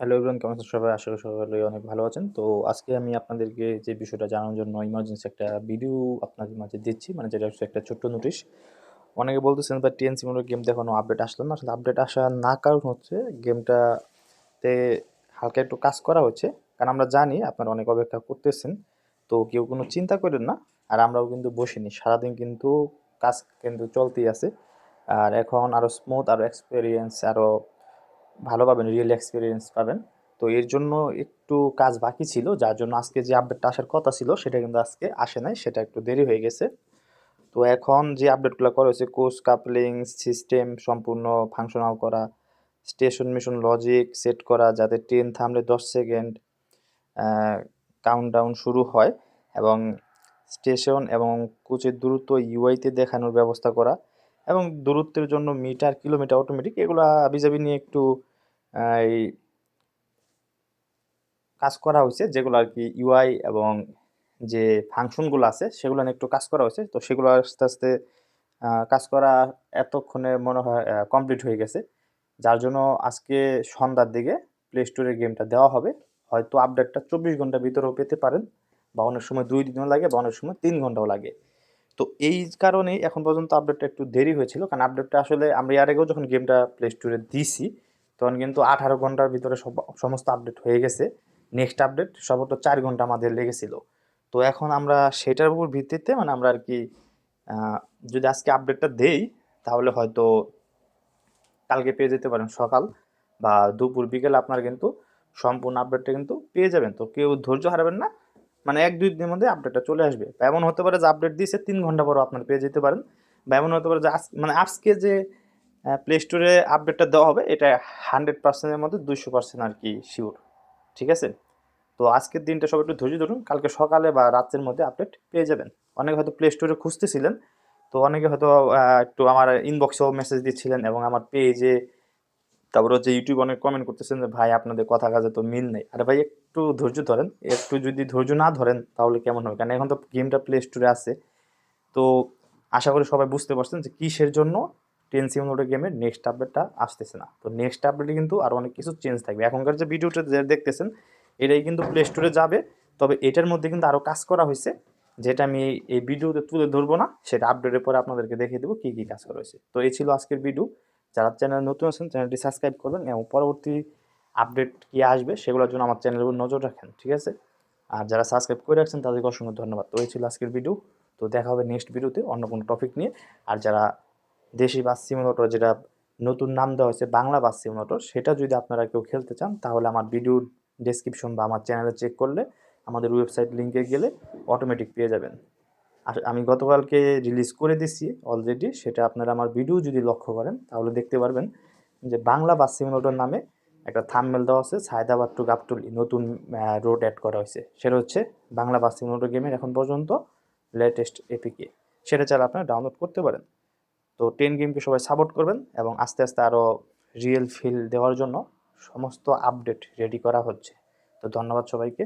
Hello everyone কেমন আছেন সবাই? আশা করি সবাই অনেক ভালো আছেন। তো আজকে আমি আপনাদেরকে যে বিষয়টা জানানোর জন্য ইমার্জেন্সি একটা ভিডিও আপনাদের মাঝে দিচ্ছি মানে যেটা হচ্ছে একটা ছোট্ট নোটিশ অনেকে বলতেছেন বা টিএনসি মনে গেম এখনও আপডেট আসলো না। আসলে আপডেট আসা না কারণ হচ্ছে গেমটাতে হালকা একটু কাজ করা হচ্ছে। কারণ আমরা জানি আপনারা অনেক অপেক্ষা করতেছেন, তো কেউ কোনো চিন্তা করেন না। আর আমরাও কিন্তু বসিনি। সারাদিন কিন্তু কাজ কিন্তু চলতেই আছে। আর এখন আরও স্মুথ আরও এক্সপিরিয়েন্স আরও ভালো পাবেন রিয়েল এক্সপিরিয়েন্স পাবেন। তো এর জন্য একটু কাজ বাকি ছিল, যার জন্য আজকে যে আপডেটটা আসার কথা ছিল, সেটা কিন্তু আজকে আসে নাই, সেটা একটু দেরি হয়ে গেছে। তো এখন যে আপডেটগুলো করা হয়েছে কোর্স কাপলিং সিস্টেম সম্পূর্ণ ফাংশনাল করা স্টেশন মিশন লজিক সেট করা, যাতে ট্রেন থামলে দশ সেকেন্ড কাউন্টডাউন শুরু হয় এবং স্টেশন এবং কোচের দূরত্ব ইউআইতে দেখানোর ব্যবস্থা করা এবং দূরত্বের জন্য মিটার কিলোমিটার অটোমেটিক এগুলো আবিজাবি নিয়ে একটু এই কাজ করা হয়েছে, যেগুলো আর কি ইউআই এবং যে ফাংশনগুলো আছে, সেগুলো নিয়ে একটু কাজ করা হয়েছে। তো সেগুলো আস্তে আস্তে কাজ করা এতক্ষণে মনে হয় কমপ্লিট হয়ে গেছে। যার জন্য আজকে সন্ধ্যার দিকে প্লে স্টোরের গেমটা দেওয়া হবে। হয়তো আপডেটটা চব্বিশ ঘণ্টার ভিতরেও পেতে পারেন, বা অনেক সময় দুই দিনও লাগে, বা অনেক সময় তিন ঘন্টাও লাগে। তো এই কারণেই এখন পর্যন্ত আপডেটটা একটু দেরি হয়েছিল, কারণ আপডেটটা আসলে আমরা এর আগেও যখন গেমটা প্লে স্টোরে দিছি তখন কিন্তু আঠারো ঘণ্টার ভিতরে সব, সমস্ত আপডেট হয়ে গেছে। নেক্সট আপডেট সর্বোচ্চ চার ঘণ্টা আমাদের লেগেছিল। তো এখন আমরা সেটার উপর ভিত্তিতে মানে আমরা আর কি যদি আজকে আপডেটটা দেই, তাহলে হয়তো কালকে পেয়ে যেতে পারেন সকাল বা দুপুর বিকেল আপনার কিন্তু সম্পূর্ণ আপডেটটা কিন্তু পেয়ে যাবেন। তো কেউ ধৈর্য হারাবেন না মানে এক দুই দিনের মধ্যে আপডেটটা চলে আসবে। বা এমন হতে পারে যে আপডেট দিয়েছে, তিন ঘণ্টা পরও আপনার পেয়ে যেতে পারেন। বা এমন হতে পারে যে আজ মানে আজকে যে প্লে স্টোরে আপডেটটা দেওয়া হবে, এটা হান্ড্রেড পার্সেন্টের মধ্যে দুশো পার্সেন্ট আর কি শিওর ঠিক আছে? তো আজকের দিনটা সব একটু ধৈর্য ধরুন, কালকে সকালে বা রাতের মধ্যে আপডেট পেয়ে যাবেন। অনেকে হয়তো প্লে স্টোরে খুঁজতেছিলেন, তো অনেকে হয়তো একটু আমার ইনবক্সেও মেসেজ দিচ্ছিলেন এবং আমার পেজে তারপর হচ্ছে ইউটিউব অনেক কমেন্ট করতেছেন যে, ভাই, আপনাদের কথা কাজে তো মিল নেই। আরে ভাই, একটু ধৈর্য ধরেন, একটু যদি ধৈর্য না ধরেন, তাহলে কেমন হবে? কারণ এখন তো গেমটা প্লে স্টোরে আছে। তো আশা করি সবাই বুঝতে পারছেন যে কিসের জন্য টেন সিমোনোটের গেমের নেক্সট আপডেটটা আসতেছে না। তো নেক্সট আপডেটে কিন্তু আরও অনেক কিছু চেঞ্জ থাকবে। এখনকার যে ভিডিওটা দেখতেছেন, এটাই কিন্তু প্লে স্টোরে যাবে। তবে এটার মধ্যে কিন্তু আরও কাজ করা হয়েছে, যেটা আমি এই ভিডিওতে তুলে ধরবো না। সেটা আপডেটের পরে আপনাদেরকে দেখিয়ে দেবো কী কী কাজ করা হয়েছে। তো এই ছিল আজকের ভিডিও যারা চ্যানেল নতুন আছেন চ্যানেলটি সাবস্ক্রাইব করবেন এবং পরবর্তী আপডেট কী আসবে সেগুলোর জন্য আমার চ্যানেলের উপর নজর রাখেন, ঠিক আছে? আর যারা সাবস্ক্রাইব করে রাখছেন, তাদেরকে অসংখ্য ধন্যবাদ। তো এই ছিল আজকের ভিডিও তো দেখা হবে নেক্সট ভিডিওতে অন্য কোনো টপিক নিয়ে। আর যারা দেশি বাস সিমুলেটর যেটা নতুন নাম দেওয়া হয়েছে, বাংলা বাস সিমুলেটর, সেটা যদি আপনারা কেউ খেলতে চান, তাহলে আমার ভিডিওর ডেসক্রিপশন বা আমার চ্যানেলে চেক করলে আমাদের ওয়েবসাইট লিঙ্কে গেলে অটোমেটিক পেয়ে যাবেন। আর আমি গতকালকে রিলিজ করে দিচ্ছি অলরেডি সেটা আপনারা আমার ভিডিও যদি লক্ষ্য করেন, তাহলে দেখতে পারবেন যে বাংলা বাস সিমুলেটর নামে একটা থামমেল দেওয়া আছে, সায়দাবাদ টু গাবটুলি নতুন রোড অ্যাড করা হয়েছে। সেটা হচ্ছে বাংলা বাস সিমুলেটর গেমের এখন পর্যন্ত লেটেস্ট এপিকে সেটা চাইলে আপনারা ডাউনলোড করতে পারেন। তো টেন গেমকে সবাই সাপোর্ট করবেন এবং আস্তে আস্তে আরও রিয়েল ফিল দেওয়ার জন্য সমস্ত আপডেট রেডি করা হচ্ছে। তো ধন্যবাদ সবাইকে।